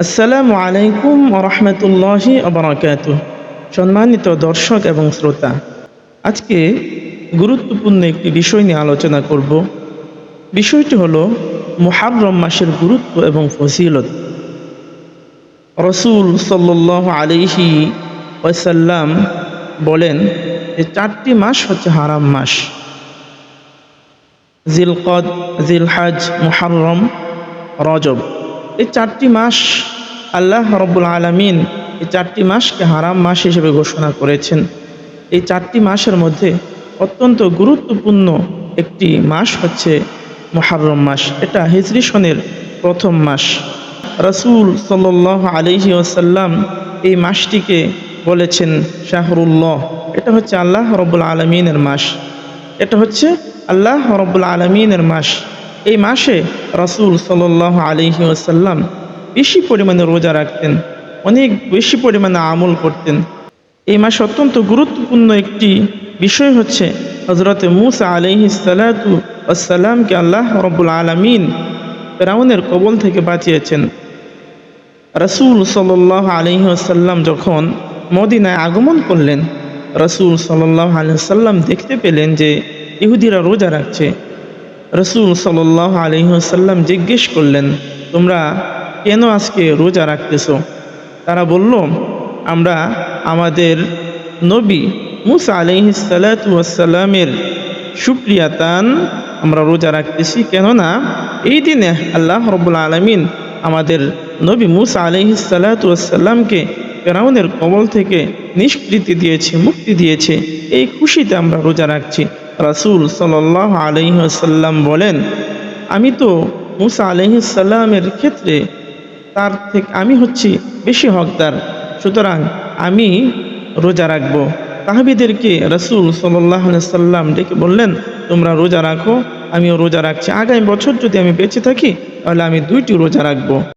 আসসালামু আলাইকুম রহমতুল্লাহি অবরাকাত সম্মানিত দর্শক এবং শ্রোতা, আজকে গুরুত্বপূর্ণ একটি বিষয় নিয়ে আলোচনা করব। বিষয়টি হলো মুহাররম মাসের গুরুত্ব এবং ফজিলত। রসুল সাল্লাহ আলিহি ওয়াসাল্লাম বলেন যে চারটি মাস হচ্ছে হারাম মাস। জিলকদ, জিলহাজ, মুহাররম, রজব। এই চারটি মাস আল্লাহ রব্বুল আলমিন এই চারটি মাসকে হারাম মাস হিসেবে ঘোষণা করেছেন। এই চারটি মাসের মধ্যে অত্যন্ত গুরুত্বপূর্ণ একটি মাস হচ্ছে মহারম মাস। এটা হিজরি সনের প্রথম মাস। রসুল সাল আলহি আসাল্লাম এই মাসটিকে বলেছেন শাহরুল্লাহ। এটা হচ্ছে আল্লাহ রব্বুল আলমিনের মাস। এটা হচ্ছে আল্লাহ রব্বুল আলমিনের মাস। এই মাসে রসুল সাল আলহি আসাল্লাম বেশি পরিমাণে রোজা রাখতেন, অনেক বেশি পরিমাণে আমল করতেন। এই মাসে অত্যন্ত গুরুত্বপূর্ণ একটি বিষয় হচ্ছে হজরতে মুসা আলহি সালাতু আসসালামকে আল্লাহ রব্বুল আলমিন ফেরাউনের কবল থেকে বাঁচিয়েছেন। রসুল সাল আলহি আসাল্লাম যখন মদিনায় আগমন করলেন, রসুল সাল্লাহ আলহাম দেখতে পেলেন যে ইহুদিরা রোজা রাখছে। রসুল সাল আলহিহাসাল্লাম জিজ্ঞেস করলেন, তোমরা কেন আজকে রোজা রাখতেছ? তারা বলল, আমরা আমাদের নবী মুসা আলহিসাল্লামের সুপ্রিয়াতান আমরা রোজা রাখতেছি। কেননা এই দিনে আল্লাহ রব্বুল আলমিন আমাদের নবী মুসা আলহিসাল্লাতুয়াসাল্লামকে ফেরাউনের কবল থেকে নিষ্কৃতি দিয়েছে, মুক্তি দিয়েছে। এই খুশিতে আমরা রোজা রাখছি। রাসুল সাল আলহিহাসাল্লাম বলেন, আমি তো মুসা আলহিসাল্লামের ক্ষেত্রে তার থেকে, আমি হচ্ছি বেশি হকদার। সুতরাং আমি রোজা রাখব। তাহাবিদেরকে রসুল সাল্লাহ সাল্লাম ডেকে বললেন, তোমরা রোজা রাখো, আমিও রোজা রাখছি। আগামী বছর যদি আমি বেঁচে থাকি, তাহলে আমি দুইটি রোজা রাখব।